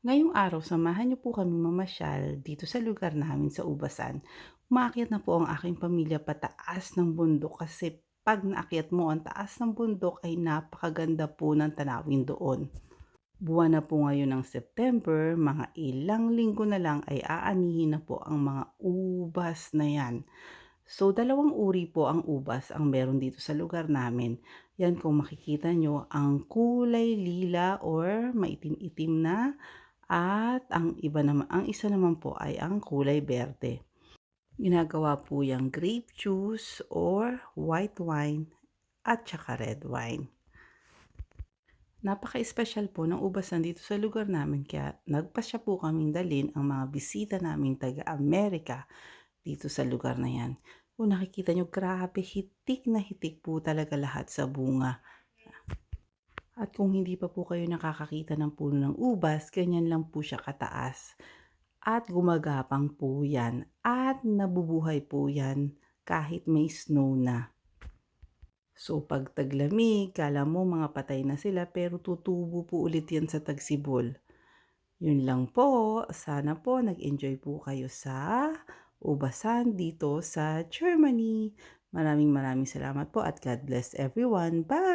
Ngayong araw samahan niyo po kami mamasyal dito sa lugar namin sa Ubasan. Umaakyat na po ang aking pamilya pataas ng bundok kasi 'pag naakyat mo ang taas ng bundok ay napakaganda po ng tanawin doon. Buwan na po ngayon ng September, mga ilang linggo na lang ay aanihin na po ang mga ubas na 'yan. So, dalawang uri po ang ubas ang meron dito sa lugar namin. 'Yan kung makikita niyo ang kulay lila or maitim-itim na at ang iba naman ang isa naman po ay ang kulay berde. Ginagawa po yang grape juice or white wine at tsaka red wine. Napaka-espesyal po ng ubasan dito sa lugar namin kaya nagpasya po kaming dalhin ang mga bisita naming taga-Amerika dito sa lugar na 'yan. Kung nakikita niyo grabe hitik na hitik po talaga lahat sa bunga. At kung hindi pa po kayo nakakakita ng puno ng ubas, ganyan lang po siya kataas. At gumagapang po 'yan at nabubuhay po 'yan kahit may snow na. So, 'pag taglamig akala mo mga patay na sila pero tutubo po ulit 'yan sa tagsibol. 'Yun lang po, sana po nag-enjoy po kayo sa ubasan dito sa Germany. Maraming maraming salamat po at God bless everyone. Bye!